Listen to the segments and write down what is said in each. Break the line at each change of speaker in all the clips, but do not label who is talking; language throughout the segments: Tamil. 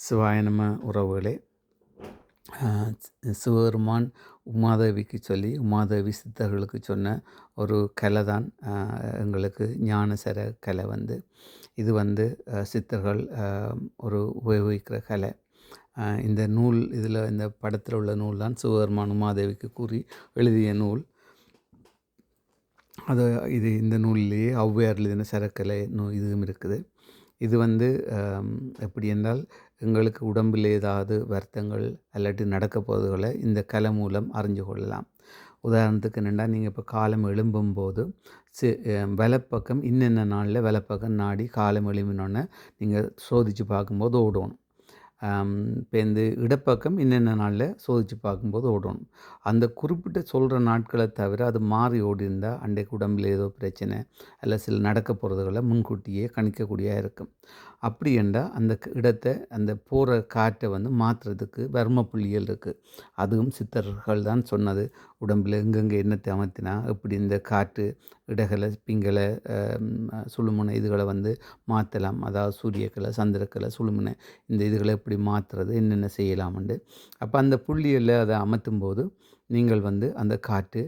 சிவாயனம உறவுகளே. சிவபெருமான் உமாதேவிக்கு சொல்லி உமாதேவி சித்தர்களுக்கு சொன்ன ஒரு கலை தான் எங்களுக்கு ஞானசர கலை வந்து. இது வந்து சித்தர்கள் ஒரு உபயோகிக்கிற கலை. இந்த நூல் இதில் இந்த படத்தில் உள்ள நூல் தான் சிவபெருமான் உமாதேவிக்கு கூறி எழுதிய நூல். அது இது இந்த நூலிலேயே ஔவையார் எழுதின சரக்கலை நூ இதுவும் இருக்குது. இது வந்து எப்படி என்றால் எங்களுக்கு உடம்பில் ஏதாவது வருத்தங்கள் அல்லாட்டி நடக்க போவதுகளை இந்த கலை மூலம் அறிஞ்சு கொள்ளலாம். உதாரணத்துக்கு என்னென்னா நீங்கள் இப்போ காலம் எழும்பும்போது சி வலப்பக்கம் இன்னென்ன நாளில் வலப்பக்கம் நாடி காலம் எழும்பினோடனே நீங்கள் சோதித்து பார்க்கும்போது ஓடணும். இப்போ இந்த இடப்பக்கம் என்னென்ன நாளில் சோதித்து பார்க்கும்போது ஓடணும். அந்த குறிப்பிட்ட சொல்கிற நாட்களை தவிர அது மாறி ஓடி இருந்தால் அன்றைக்கு உடம்பில் ஏதோ பிரச்சனை அல்ல சில நடக்க போகிறதுகளை முன்கூட்டியே கணிக்கக்கூடிய இருக்கும். அப்படி என்றால் அந்த இடத்தை அந்த போகிற காற்றை வந்து மாற்றுறதுக்கு வர்ம புள்ளிகள் இருக்குது அதுவும் சித்தர்கள் தான் சொன்னது. உடம்பில் எங்கெங்கே எண்ணத்தை அமர்த்தினா எப்படி இந்த காற்று இடகளை பிங்களை சுழுமுனை இதுகளை வந்து மாற்றலாம் அதாவது சூரியக்கலை சந்திரக்கலை சுழுமுனை இந்த இதுகளை எப்படி மாற்றுறது என்னென்ன செய்யலாம்ண்டு அப்போ அந்த புள்ளியில் அதை அமர்த்தும் போது நீங்கள் வந்து அந்த காற்று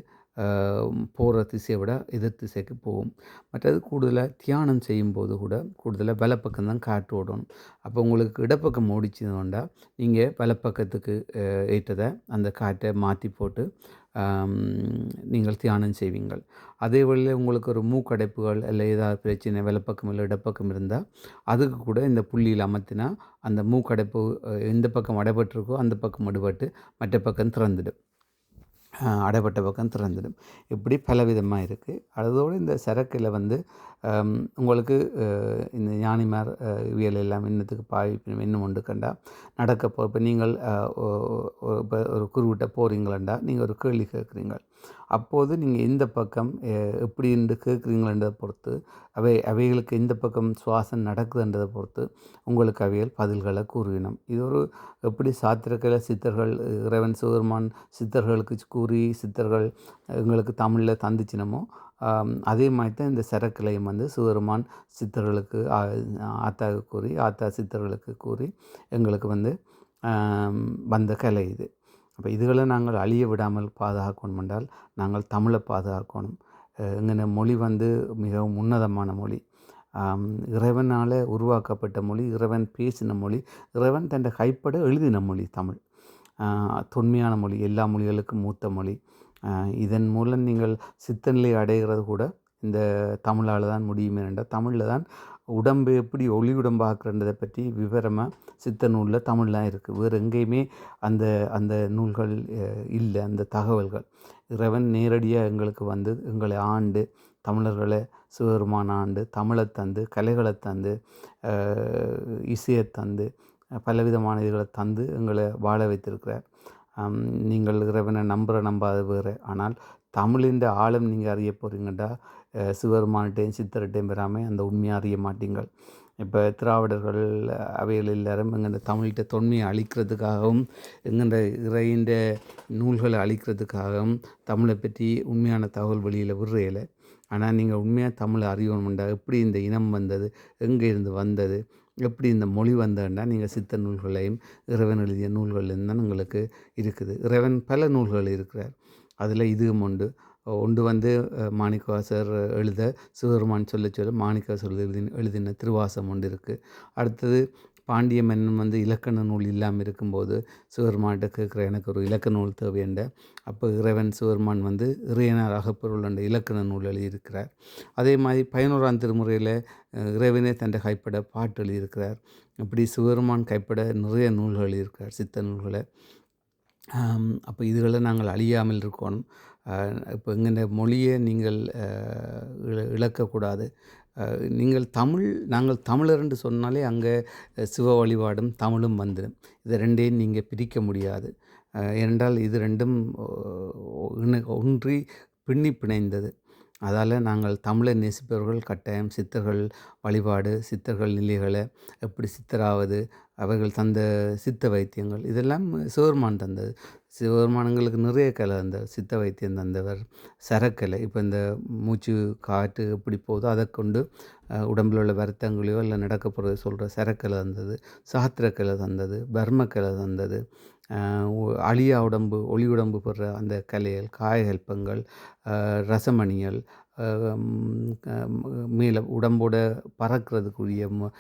போகிற திசையை விட எதிர் திசைக்கு போகும். மற்றது கூடுதலாக தியானம் செய்யும்போது கூட கூடுதலாக வலப்பக்கம் தான் காற்று ஓடணும். அப்போ உங்களுக்கு இடப்பக்கம் ஓடிச்சுன்னா நீங்கள் வலப்பக்கத்துக்கு ஏற்றதை அந்த காற்றை மாற்றி போட்டு நீங்கள் தியானம் செய்வீங்கள். அதே வழியில் உங்களுக்கு ஒரு மூக்கடைப்புகள் இல்லை ஏதாவது பிரச்சனை வலப்பக்கம் இல்லை இடப்பக்கம் இருந்தால் அதுக்கு கூட இந்த புள்ளியில் அமர்த்தினா அந்த மூக்கடைப்பு எந்த பக்கம் அடைபட்டிருக்கோ அந்த பக்கம் அடிபட்டு மற்ற பக்கம் திறந்துடும். அடைப்பட்ட பக்கம் திறந்துடும். இப்படி பலவிதமாக இருக்குது அதோடு இந்த சரக்கில் வந்து உங்களுக்கு இந்த ஞானிமார் இவியல் எல்லாம் இன்னத்துக்கு பாய் இன்னும் ஒன்று கண்டா நடக்க போ இப்போ நீங்கள் இப்போ ஒரு குருவிட்ட போகிறீங்களண்டா நீங்கள் ஒரு கேள்வி கேட்குறீங்கள் அப்போது நீங்கள் இந்த பக்கம் எப்படி என்று கேட்குறீங்களன்றதை பொறுத்து அவை அவைகளுக்கு இந்த பக்கம் சுவாசம் நடக்குதுன்றதை பொறுத்து உங்களுக்கு அவைகள் பதில்களை கூறுவினோம் இது ஒரு எப்படி சாத்திரக்கலை சித்தர்கள் இறைவன் சிவருமான் சித்தர்களுக்கு கூறி சித்தர்கள் எங்களுக்கு தமிழில் தந்துச்சினமோ அதே மாதிரி தான் இந்த சரக்கிளையும் வந்து சிவருமான் சித்தர்களுக்கு ஆத்தா கூறி ஆத்தா சித்தர்களுக்கு கூறி எங்களுக்கு வந்து வந்த கலை இது. அப்போ இதுகளை நாங்கள் அழிய விடாமல் பாதுகாக்கணும் என்றால் நாங்கள் தமிழை பாதுகாக்கணும். எங்கள் மொழி வந்து மிகவும் உன்னதமான மொழி. இறைவனால் உருவாக்கப்பட்ட மொழி இறைவன் பேசின மொழி இறைவன் தன் கைப்பட எழுதின மொழி தமிழ். தொன்மையான மொழி எல்லா மொழிகளுக்கும் மூத்த மொழி. இதன் மூலம் நீங்கள் சித்தநிலை அடைகிறது கூட இந்த தமிழால் தான் முடியுமே என்றால் தமிழில் தான் உடம்பு எப்படி ஒளி உடம்பாக்குறன்றதை பற்றி விவரமாக சித்த நூலில் தமிழ்லாம் இருக்குது வேறு எங்கேயுமே அந்த அந்த நூல்கள் இல்லை. அந்த தகவல்கள். இறைவன் நேரடியாக எங்களுக்கு வந்து எங்களை ஆண்டு தமிழர்களை சிவபெருமான ஆண்டு தமிழை தந்து கலைகளை தந்து இசையை தந்து பலவிதமான இதுகளை தந்து எங்களை வாழ வைத்திருக்கிறார். நீங்கள் இறைவனை நம்புகிற நம்பாத வேறு. ஆனால் தமிழின் ஆழம் நீங்கள் அறிய போகிறீங்கடா சிவருமானிட்டையும் சித்தர்கிட்டையும் பெறாமல் அந்த உண்மையை அறிய மாட்டீங்கள். இப்போ திராவிடர்கள் அவைகள் எல்லாரும் எங்கள்ட தமிழ்கிட்ட தொன்மையை அழிக்கிறதுக்காகவும் எங்கள்ட இறையின்ற நூல்களை அழிக்கிறதுக்காகவும் தமிழை பற்றி உண்மையான தகவல் வெளியில் விடுறையில் ஆனால் நீங்கள் உண்மையாக தமிழை அறியணும்டா. எப்படி இந்த இனம் வந்தது? எங்கே இருந்து வந்தது? எப்படி இந்த மொழி வந்ததுன்னா நீங்கள் சித்த நூல்களையும் இறைவன் எழுதிய நூல்கள் தான் உங்களுக்கு இருக்குது. இறைவன் பல நூல்கள் இருக்கிறார். அதில் இதுவும் உண்டு. ஒன்று வந்து மாணிக்கவாசர் எழுத சிவபெருமான் சொல்ல சொல்ல மாணிக்கவாசர் எழுதி எழுதின திருவாசம் ஒன்று இருக்குது அடுத்தது பாண்டிய மன்னன் வந்து இலக்கண நூல் இல்லாமல் இருக்கும்போது சிவபெருமான்கிட்ட கேட்குற எனக்கு ஒரு இலக்கண நூல் தேவையண்ட அப்போ இறைவன் சிவருமான் வந்து இறையனார் அகப்பொருள் என்ற இலக்கண நூல் எழுதியிருக்கிறார். அதே மாதிரி பதினோராம் திருமுறையில் இறைவனே தண்டை கைப்பட பாட்டு எழுதியிருக்கிறார். அப்படி சிவருமான் கைப்பட நிறைய நூல்கள் எழுதியிருக்கிறார் சித்த நூல்களை. அப்போ இதுகளை நாங்கள் அழியாமல் இருக்கணும். இப்போ எங்கள் மொழியை நீங்கள் இழக்கக்கூடாது. நீங்கள் தமிழ் நாங்கள் தமிழர் என்று சொன்னாலே அங்கே சிவ வழிபாடும் தமிழும் வந்துடும். இதை ரெண்டையும் நீங்கள் பிரிக்க முடியாது. ஏனென்றால் இது ரெண்டும் ஒன்றி பின்னி பிணைந்தது. அதால் நாங்கள் தமிழை நேசிப்பவர்கள் கட்டாயம் சித்தர்கள் வழிபாடு சித்தர்கள் நிலைகளை எப்படி சித்தராவது அவர்கள் தந்த சித்த வைத்தியங்கள். இதெல்லாம் சிவபெருமான் தந்தது. சிவபெருமானங்களுக்கு நிறைய கலை அந்த சித்த வைத்தியம் தந்தவர். சரக்கலை. இப்போ இந்த மூச்சு காற்று எப்படி போதோ அதை கொண்டு உடம்பில் உள்ள வருத்தங்களையோ இல்லை நடக்க போகிறத சொல்கிற சரக்கலை தந்தது. சாத்திரக்கலை தந்தது. பர்மக்கலை தந்தது. அழியா உடம்பு ஒளி உடம்பு பெற அந்த கலைகள் காயகல்பங்கள் ரசமணிகள் மேலே உடம்போட பறக்கிறதுக்குரிய ம-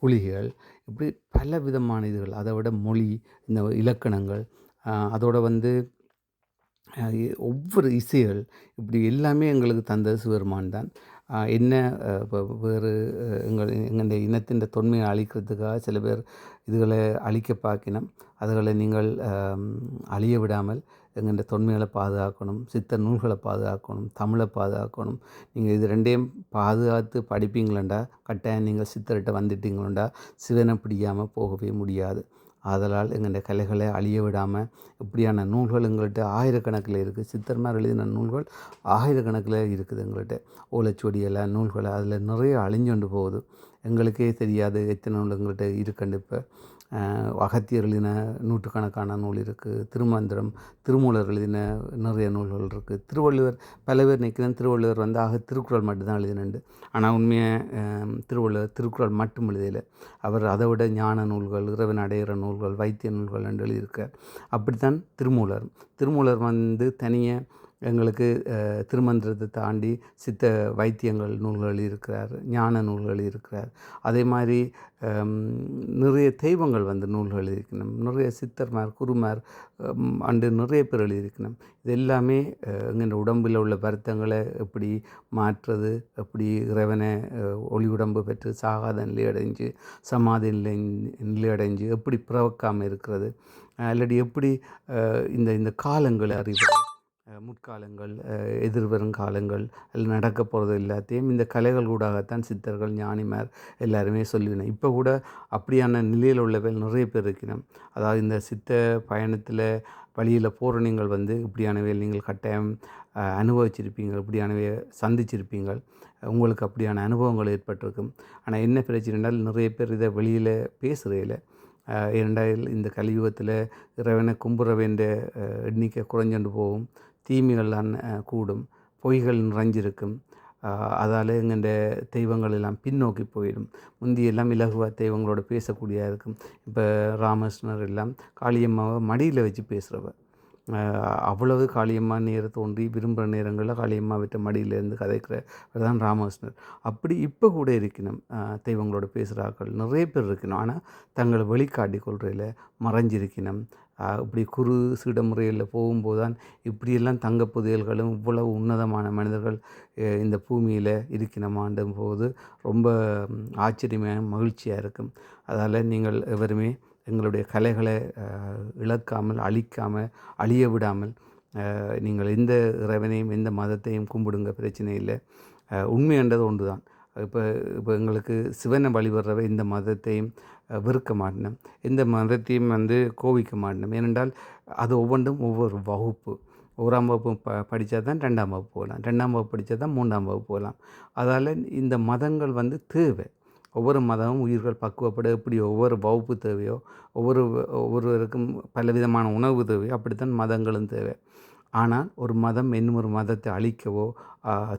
குளிகைகள் இப்படி பல விதமான இதுகள் அதை விட மொழி இந்த இலக்கணங்கள் அதோடு அதோட வந்து ஒவ்வொரு இசைகள் இப்படி எல்லாமே எங்களுக்கு தந்தது சிவபெருமான் தான். என்ன இப்போ வேறு எங்கள் எங்களுடைய இனத்தின் தொன்மையை அழிக்கிறதுக்காக சில பேர் இதுகளை அழிக்க பார்க்கணும் அதுகளை நீங்கள் அழிய விடாமல் எங்கள் தொன்மைகளை பாதுகாக்கணும் சித்த நூல்களை பாதுகாக்கணும் தமிழை பாதுகாக்கணும். நீங்கள் இது ரெண்டையும் பாதுகாத்து படிப்பீங்களண்டா? கட்டாயம் நீங்கள் சித்தர்கிட்ட வந்துட்டீங்களண்டா? சிவனை பிடிக்காமல் போகவே முடியாது. ஆதலால் எங்களுடைய கலைகளை அழிய விடாமல் இப்படியான நூல்கள் எங்கள்கிட்ட ஆயிரக்கணக்கில் இருக்குது சித்தர்மார் எழுதின நூல்கள் ஆயிரக்கணக்கில் இருக்குது எங்கள்கிட்ட ஓலைச்சுவடியில் நூல்களை அதில் நிறைய அழிஞ்சொண்டு போகுது. எங்களுக்கே தெரியாது எத்தனை நூல் எங்கள்கிட்ட இருக்கண்டு இப்போ அகத்தியர் எழுதின நூற்றுக்கணக்கான நூல் இருக்குது திருமந்திரம் திருமூலர் எழுதின நிறைய நூல்கள் இருக்குது திருவள்ளுவர் பல பேர் நிற்கிறேன் திருவள்ளுவர் வந்து ஆக திருக்குறள் மட்டும்தான் எழுதினண்டு. ஆனால் உண்மையாக திருவள்ளுவர் திருக்குறள் மட்டும் எழுதலை. அவர் அதை விட ஞான நூல்கள் இறைவன் அடையிற நூல்கள் வைத்திய நூல்கள் என்று எழுதியிருக்கார். அப்படித்தான் திருமூலர். திருமூலர் வந்து தனியாக எங்களுக்கு திருமந்திரத்தை தாண்டி சித்த வைத்தியங்கள் நூல்கள் இருக்கிறார் ஞான நூல்கள் இருக்கிறார். அதே மாதிரி நிறைய தெய்வங்கள் வந்து நூல்கள் இருக்கணும் நிறைய சித்தர்மார் குருமார் அண்டு நிறைய பேர் எழுதியிருக்கணும் இது எல்லாமே எங்கள் உடம்பில் உள்ள வருத்தங்களை எப்படி மாற்றுறது எப்படி இறைவனை ஒளி உடம்பு பெற்று சாகாத நிலை அடைஞ்சு சமாதி நிலை நிலை அடைஞ்சு எப்படி பிறக்காமல் இருக்கிறது இல்லாட்டி எப்படி இந்த இந்த காலங்களை அறிவது. முற்காலங்கள் எதிர்வரும் காலங்கள் எல்லாம் நடக்க போகிறது எல்லாத்தையும் இந்த கலைகள் கூடாகத்தான் சித்தர்கள் ஞானிமார் எல்லாருமே சொல்லினோம் இப்போ கூட அப்படியான நிலையில் உள்ளவர்கள் நிறைய பேர் இருக்கணும் அதாவது இந்த சித்த பயணத்தில் வழியில் போகிற நீங்கள் வந்து இப்படியானவை நீங்கள் கட்டாயம் அனுபவிச்சிருப்பீங்க இப்படியானவை சந்திச்சிருப்பீங்க உங்களுக்கு அப்படியான அனுபவங்கள் ஏற்பட்டிருக்கும். ஆனால் என்ன பிரச்சனை என்றால் நிறைய பேர் இதை வெளியில் பேசுகிறதில்ல இரண்டாயில் இந்த கலியுகத்தில் இறைவனை கும்புற வேண்டிய எண்ணிக்கை குறைஞ்சொண்டு போகும். தீமைகள் கூடும். பொய்கள் நிறைஞ்சிருக்கும். அதால் எங்கள்ட தெய்வங்கள் எல்லாம் பின்னோக்கி போயிடும். முந்தியெல்லாம் இலகுவாக தெய்வங்களோட பேசக்கூடியதாக இருக்கும். இப்போ ராமகிருஷ்ணர் எல்லாம் காளியம்மாவை மடியில் வச்சு பேசுகிறவ அவ்வளவு காளியம்மா நேரம் தோன்றி விரும்புகிற நேரங்களில் காளியம்மா விட்ட மடியிலேருந்து கதைக்கிற தான் ராமகிருஷ்ணர். அப்படி இப்போ கூட இருக்கணும் தெய்வங்களோட பேசுகிறார்கள் நிறைய பேர் இருக்கணும் ஆனால் தங்களை வெளிக்காட்டி கொள்றையில் மறைஞ்சிருக்கணும் இப்படி குறு சிட முறையில் போகும்போது தான் இப்படியெல்லாம் தங்க புதையல்களும் இவ்வளவு உன்னதமான மனிதர்கள் இந்த பூமியில் இருக்கணுமாண்டும் போது ரொம்ப ஆச்சரியமாக மகிழ்ச்சியாக இருக்கும். அதால் நீங்கள் எவருமே எங்களுடைய கலைகளை இழக்காமல் அழிக்காமல் அழிய விடாமல் நீங்கள் எந்த இறைவனையும் எந்த மதத்தையும் கும்பிடுங்க பிரச்சனை இல்லை. அஹ், ஒன்று தான் இப்போ இப்போ எங்களுக்கு சிவனை வழிபடுறவ இந்த மதத்தையும் வெறுக்க மாட்டினோம் எந்த மதத்தையும் வந்து கோவிக்க மாட்டினோம் ஏனென்றால் அது ஒவ்வொன்றும் ஒவ்வொரு வகுப்பு. ஓராம் வகுப்பு ப படித்தா தான் ரெண்டாம் வகுப்பு போகலாம். ரெண்டாம் வகுப்பு படித்தா தான் மூன்றாம் வகுப்பு போகலாம். அதால் இந்த மதங்கள் வந்து தேவை. ஒவ்வொரு மதமும் உயிர்கள் பக்குவப்பட எப்படி ஒவ்வொரு வகுப்பு தேவையோ ஒவ்வொரு ஒவ்வொருவருக்கும் பலவிதமான உணவு தேவையோ அப்படித்தான் மதங்களும் தேவை. ஆனால் ஒரு மதம் இன்னும் ஒரு மதத்தை அழிக்கவோ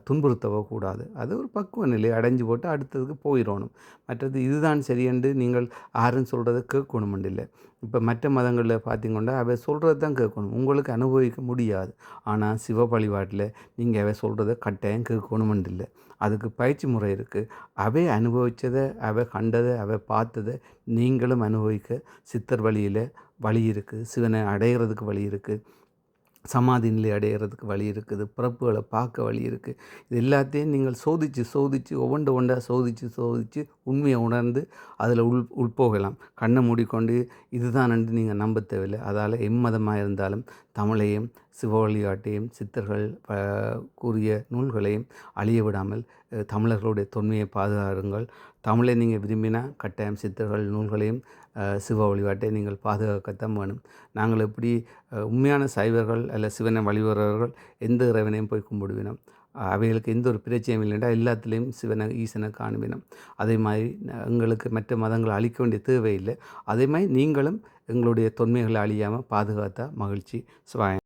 துன்புறுத்தவோ கூடாது. அது ஒரு பக்குவ நிலை அடைஞ்சு போட்டு அடுத்ததுக்கு போயிடணும். மற்றது இதுதான் சரியென்று நீங்கள் யாரும் சொல்கிறத கேட்கணும் இல்லை. இப்போ மற்ற மதங்களில் பார்த்திங்கன்னா அவை சொல்கிறது தான் கேட்கணும். உங்களுக்கு அனுபவிக்க முடியாது. ஆனால் சிவ வழிபாட்டில் நீங்கள் அவை சொல்கிறத கட்டாயம் கேட்கணுமென்று இல்லை. அதுக்கு பயிற்சி முறை இருக்குது. அவை அனுபவித்ததை அவை கண்டதை அவை பார்த்ததை நீங்களும் அனுபவிக்க சித்தர் வழியில் வழி இருக்குது. சிவனை அடையிறதுக்கு வழி இருக்குது. சமாதி நிலை அடையிறதுக்கு வழி இருக்குது பிறப்புகளை பார்க்க வழி இருக்குது. இது எல்லாத்தையும் நீங்கள் சோதித்து சோதித்து ஒவ்வொன்று ஒன்றா சோதித்து சோதித்து உண்மையை உணர்ந்து அதில் உள் உள்போகலாம். கண்ணை மூடிக்கொண்டு இதுதான் என்று நீங்கள் நம்ப தேவையில்லை. அதால் எம்மதமாக இருந்தாலும் தமிழையும் சிவ வழிகாட்டியும் சித்தர்கள் கூறிய நூல்களையும் அழிய விடாமல் தமிழர்களுடைய தொன்மையை பாதுகாருங்கள். தமிழை நீங்கள் விரும்பினா கட்டாயம் சித்தர்கள் நூல்களையும் சிவ வழிபாட்டை நீங்கள் பாதுகாக்கத்தான் வேணும். நாங்கள் எப்படி உண்மையான சைவர்கள் அல்ல சிவனை வழிபடுறவர்கள் எந்த இறைவனையும் போய் கும்பிடுவினோம்? அவைகளுக்கு எந்த ஒரு பிரச்சனையும் இல்லைண்டா எல்லாத்துலேயும் சிவனை ஈசனை காணுவினோம். அதே மாதிரி எங்களுக்கு மற்ற மதங்களை அழிக்க வேண்டிய தேவையில்லை. அதே மாதிரி நீங்களும் எங்களுடைய தொன்மைகளை அழியாமல் பாதுகாத்தா மகிழ்ச்சி. சுவாயம்.